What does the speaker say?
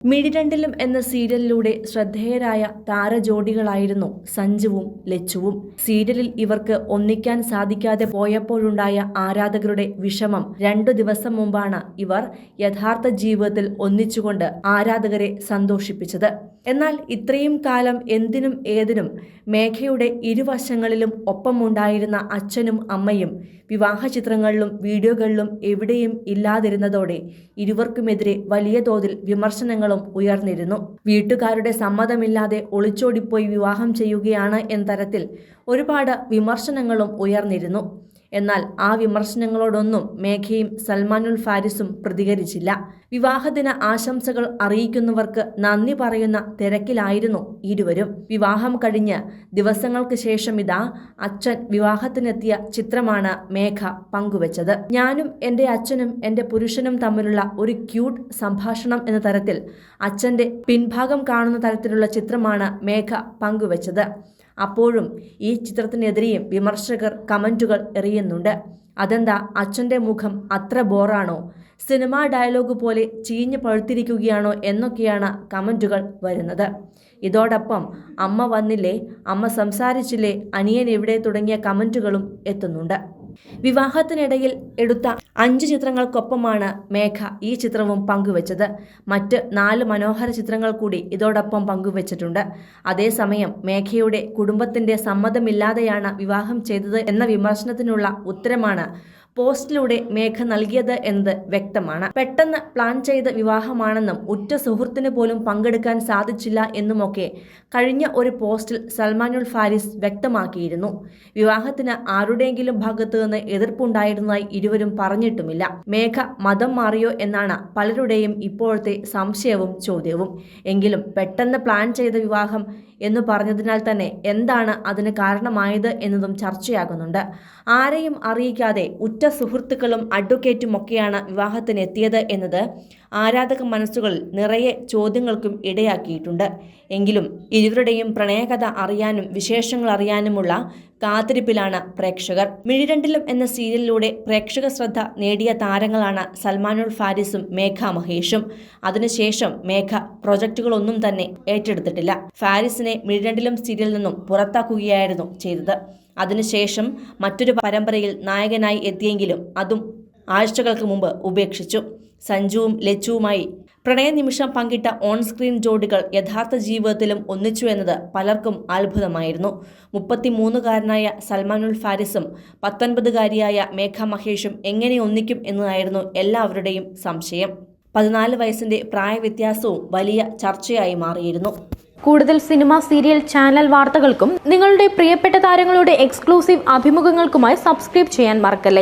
മിഴിരണ്ടിലും എന്ന സീരിയലിലൂടെ ശ്രദ്ധേയരായ താരജോഡികളായിരുന്നു സഞ്ജുവും ലച്ചുവും. സീരിയലിൽ ഇവർക്ക് ഒന്നിക്കാൻ സാധിക്കാതെ പോയപ്പോഴുണ്ടായ ആരാധകരുടെ വിഷമം രണ്ടു ദിവസം മുമ്പാണ് ഇവർ യഥാർത്ഥ ജീവിതത്തിൽ ഒന്നിച്ചുകൊണ്ട് ആരാധകരെ സന്തോഷിപ്പിച്ചത്. എന്നാൽ ഇത്രയും കാലം എന്തിനും ഏതിനും മേഘയുടെ ഇരുവശങ്ങളിലും ഒപ്പമുണ്ടായിരുന്ന അച്ഛനും അമ്മയും വിവാഹ ചിത്രങ്ങളിലും വീഡിയോകളിലും എവിടെയും ഇല്ലാതിരുന്നതോടെ ഇരുവർക്കുമെതിരെ വലിയ തോതിൽ വിമർശനങ്ങളും ഉയർന്നിരുന്നു. വീട്ടുകാരുടെ സമ്മതമില്ലാതെ ഒളിച്ചോടിപ്പോയി വിവാഹം ചെയ്യുകയാണ് എന്ന തരത്തിൽ ഒരുപാട് വിമർശനങ്ങളും ഉയർന്നിരുന്നു. എന്നാൽ ആ വിമർശനങ്ങളോടൊന്നും മേഘയും സൽമാനുൽ ഫാരിസും പ്രതികരിച്ചില്ല. വിവാഹദിന ആശംസകൾ അറിയിക്കുന്നവർക്ക് നന്ദി പറയുന്ന തിരക്കിലായിരുന്നു ഇരുവരും. വിവാഹം കഴിഞ്ഞ് ദിവസങ്ങൾക്ക് ശേഷം ഇതാ അച്ഛൻ വിവാഹത്തിനെത്തിയ ചിത്രമാണ് മേഘ പങ്കുവച്ചത്. ഞാനും എന്റെ അച്ഛനും എന്റെ പുരുഷനും തമ്മിലുള്ള ഒരു ക്യൂട്ട് സംഭാഷണം എന്ന തരത്തിൽ അച്ഛന്റെ പിൻഭാഗം കാണുന്ന തരത്തിലുള്ള ചിത്രമാണ് മേഘ പങ്കുവച്ചത്. അപ്പോഴും ഈ ചിത്രത്തിനെതിരെയും വിമർശകർ കമന്റുകൾ എറിയുന്നുണ്ട്. അതെന്താ? അച്ഛന്റെ മുഖം അത്ര ബോറാണോ? സിനിമാ ഡയലോഗ് പോലെ ചീഞ്ഞു പഴുത്തിരിക്കുകയാണോ എന്നൊക്കെയാണ് കമന്റുകൾ വരുന്നത്. ഇതോടൊപ്പം അമ്മ വന്നില്ലേ? അമ്മ സംസാരിച്ചില്ലേ? അനിയൻ എവിടെ തുടങ്ങിയ കമന്റുകളും എത്തുന്നുണ്ട്. വിവാഹത്തിനിടയിൽ എടുത്ത അഞ്ച് ചിത്രങ്ങൾക്കൊപ്പമാണ് മേഘ ഈ ചിത്രവും പങ്കുവച്ചത്. മറ്റ് നാല് മനോഹര ചിത്രങ്ങൾ കൂടി ഇതോടൊപ്പം പങ്കുവച്ചിട്ടുണ്ട്. അതേസമയം മേഘയുടെ കുടുംബത്തിന്റെ സമ്മതമില്ലാതെയാണ് വിവാഹം ചെയ്തത് എന്ന വിമർശനത്തിനുള്ള ഉത്തരമാണ് പോസ്റ്റിലൂടെ മേഘ നൽകിയത് എന്നത് വ്യക്തമാണ്. പെട്ടെന്ന് പ്ലാൻ ചെയ്ത വിവാഹമാണെന്നും ഉറ്റ സുഹൃത്തിന് പോലും പങ്കെടുക്കാൻ സാധിച്ചില്ല എന്നുമൊക്കെ കഴിഞ്ഞ ഒരു പോസ്റ്റിൽ സൽമാനുൽ ഫാരിസ് വ്യക്തമാക്കിയിരുന്നു. വിവാഹത്തിന് ആരുടെയെങ്കിലും ഭാഗത്തു നിന്ന് എതിർപ്പുണ്ടായിരുന്നതായി ഇരുവരും പറഞ്ഞിട്ടുമില്ല. മേഘ മതം മാറിയോ എന്നാണ് പലരുടെയും ഇപ്പോഴത്തെ സംശയവും ചോദ്യവും. എങ്കിലും പെട്ടെന്ന് പ്ലാൻ ചെയ്ത വിവാഹം എന്ന് പറഞ്ഞതിനാൽ തന്നെ എന്താണ് അതിന് കാരണമായത് എന്നതും ചർച്ചയാകുന്നുണ്ട്. ആരെയും അറിയിക്കാതെ ഉറ്റ സുഹൃത്തുക്കളും അഡ്വക്കേറ്റും ഒക്കെയാണ് വിവാഹത്തിന് എത്തിയത് എന്നത് ആരാധക മനസ്സുകൾ നിറയെ ചോദ്യങ്ങൾക്കും ഇടയാക്കിയിട്ടുണ്ട്. എങ്കിലും ഇരുവരുടെയും പ്രണയകഥ അറിയാനും വിശേഷങ്ങൾ അറിയാനുമുള്ള കാത്തിരിപ്പിലാണ് പ്രേക്ഷകർ. മിഴിരണ്ടിലും എന്ന സീരിയലിലൂടെ പ്രേക്ഷക ശ്രദ്ധ നേടിയ താരങ്ങളാണ് സൽമാനുൽ ഫാരിസും മേഘ മഹേഷും. അതിനുശേഷം മേഘ പ്രൊജക്ടുകളൊന്നും തന്നെ ഏറ്റെടുത്തിട്ടില്ല. ഫാരിസിനെ മിഴിരണ്ടിലും സീരിയലിൽ നിന്നും പുറത്താക്കുകയായിരുന്നു ചെയ്തത്. അതിനുശേഷം മറ്റൊരു പരമ്പരയിൽ നായകനായി എത്തിയെങ്കിലും അതും ആഴ്ചകൾക്ക് മുമ്പ് ഉപേക്ഷിച്ചു. സഞ്ജുവും ലച്ചുവുമായി പ്രണയനിമിഷം പങ്കിട്ട ഓൺ സ്ക്രീൻ ജോഡികൾ യഥാർത്ഥ ജീവിതത്തിലും ഒന്നിച്ചു എന്നത് പലർക്കും അത്ഭുതമായിരുന്നു. മുപ്പത്തിമൂന്നുകാരനായ സൽമാനുൽ ഫാരിസും പത്തൊൻപതുകാരിയായ മേഘ മഹേഷും എങ്ങനെ ഒന്നിക്കും എന്നതായിരുന്നു എല്ലാവരുടെയും സംശയം. പതിനാല് വയസ്സിന്റെ പ്രായവ്യത്യാസവും വലിയ ചർച്ചയായി മാറിയിരുന്നു. കൂടുതൽ സിനിമ സീരിയൽ ചാനൽ വാർത്തകൾക്കും നിങ്ങളുടെ പ്രിയപ്പെട്ട താരങ്ങളുടെ എക്സ്ക്ലൂസീവ് അഭിമുഖങ്ങൾക്കുമായി സബ്സ്ക്രൈബ് ചെയ്യാൻ മറക്കല്ലേ?